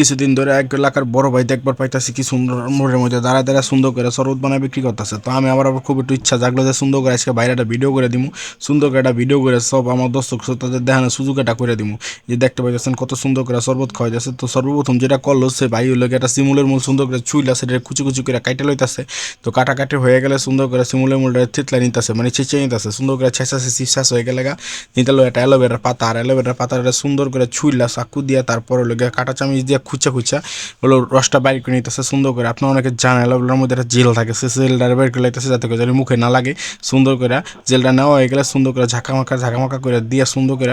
কিছুদিন ধরে এক এলাকার বড় ভাই দেখবার পাইতাছি কি সুন্দর মোড়ের মধ্যে দাঁড়া দাঁড়া সুন্দর করে শরবত বানায় বিক্রি করতেছে। তো আমি আবার আবার খুব একটু ইচ্ছা জাগলো যে সুন্দর করে আজকে বাইরে একটা ভিডিও করে দিমু, সুন্দর করে একটা ভিডিও করে সব আমার দর্শক শ্রোতাদের দেখানোর সুযোগ এটা করে দিমু। যে দেখতে পাইতেছেন কত সুন্দর করে শরবত খাওয়া যাচ্ছে। তো সর্বপ্রথম যেটা করল সে ভাই হলো একটা শিমুলের মূল সুন্দর করে চুইলা সেটা কুচি কুচি করে কাটে লইতাছে। তো কাটাকাটি হয়ে গেলে সুন্দর করে শিমুলের মূলটা থিতলা নিতেছে মানে চেঁচে নিতেছে। সুন্দর করে ছেঁচা ছেঁচি শেষ হয়ে গেলে গা নিতে একটা অ্যালোভেরার পাতা। আর অ্যালোভেরার পাতাটা সুন্দর করে ছুইলা চাকু দিয়ে তারপর গিয়ে কাটা চামিচ দিয়ে খুচা খুচা, ওগুলো রসটা বাইর করে নিতেছে, সুন্দর করে। আপনার অনেকে জানেন অ্যালোভেরার মধ্যে একটা জেল থাকে, সে জেলটা বের করে লাইতেছে যাতে করে মুখে না লাগে। সুন্দর করে জেলটা নেওয়া হয়ে গেলে সুন্দর করে ঝাঁকামাকা ঝাঁকামাকা করে দিয়ে সুন্দর করে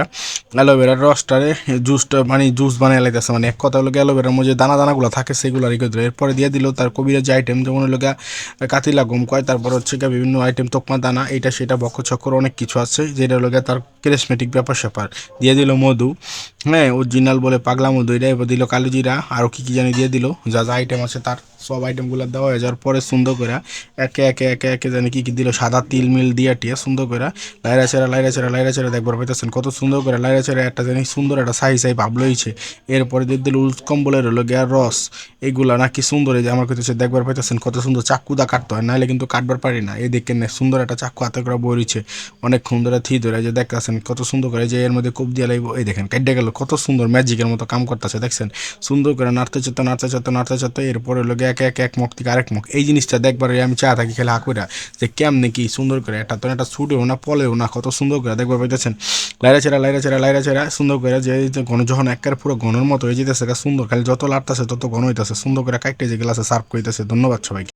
অ্যালোভেরার রসটারে জুসটা মানে জুস বানিয়ে লাইতেছে। মানে এক কথা হলো অ্যালোভেরার মধ্যে দানা দানাগুলো থাকে, সেগুলো রেখে দিল এরপরে দিয়ে দিল তার কবিরা যে আইটেম যেমন হলো কাতিলা গম কয়, তারপর হচ্ছে বিভিন্ন আইটেম তোকমা দানা এটা সেটা বক্ষ চক্কর অনেক কিছু আছে, যেটা হলো তার ক্রেসমেটিক ব্যাপার স্যাপার। দিয়ে দিল মধু। হ্যাঁ অরিজিনাল বলে পাগলা মধু, এটা এবার দিল কালোজিরা। আরও কী কী জানি দিয়ে দিল। যা যা আইটেম আছে তার সব আইটেমগুলো দেওয়া হয়ে যাওয়ার পরে সুন্দর করে একে একে একে একে জানি কী কী দিল। সাদা তিল মিল দিয়ে টিয়ে, সুন্দর করে। লাইরা চেরা লাইরা চেরা লাইরা চেরা দেখবার পাইতেছেন। কত সুন্দর করে লাইরা চেরা একটা জানি সুন্দর একটা সাই সাই ভাব লইছে। এরপরে দিয়ে দিল উলকম্বলের হলো গিয়া রস। এগুলা নাকি সুন্দর এই যে আমার কাছে দেখবার পাইতেছেন, কত সুন্দর চাকু দা কাটতে। হয় নাহলে কিন্তু কাটবার পারি না। এই দেখেন সুন্দর একটা চাকু হাতে করে বইছে। অনেক সুন্দর থি ধরে যে দেখতেছেন কত সুন্দর করে যে এর মধ্যে কোপ দিয়ে লাগবে। এই দেখেন কেটে গেল, কত সুন্দর ম্যাজিকের মতো কাম করতেছে, দেখছেন? সুন্দর করে নাড়তে চাতে নাড়তে চাতে নাড়তে চাতে এরপরে লোক এক এক এক মুখ থেকে আরেক মুখ এই জিনিসটা দেখবার আমি চা থাকি খেলে হাকুরা যে কেমনে কি সুন্দর করে এটা তো এটা ছুটেও না, পলেও না, কত সুন্দর করে দেখবার পাইতেছেন? লাইরা ছেড়া লাইরা ছেড়া লাইরা ছেড়া, সুন্দর করে যে ঘন, যখন একের পুরো ঘনের মতো হয়ে যেতেছে সুন্দর, খালি যত লাড়তেছে তত ঘন হইতেছে, সুন্দর করে কাইটে যে গ্লাসে সার্ভ করিতেছে। ধন্যবাদ সবাইকে।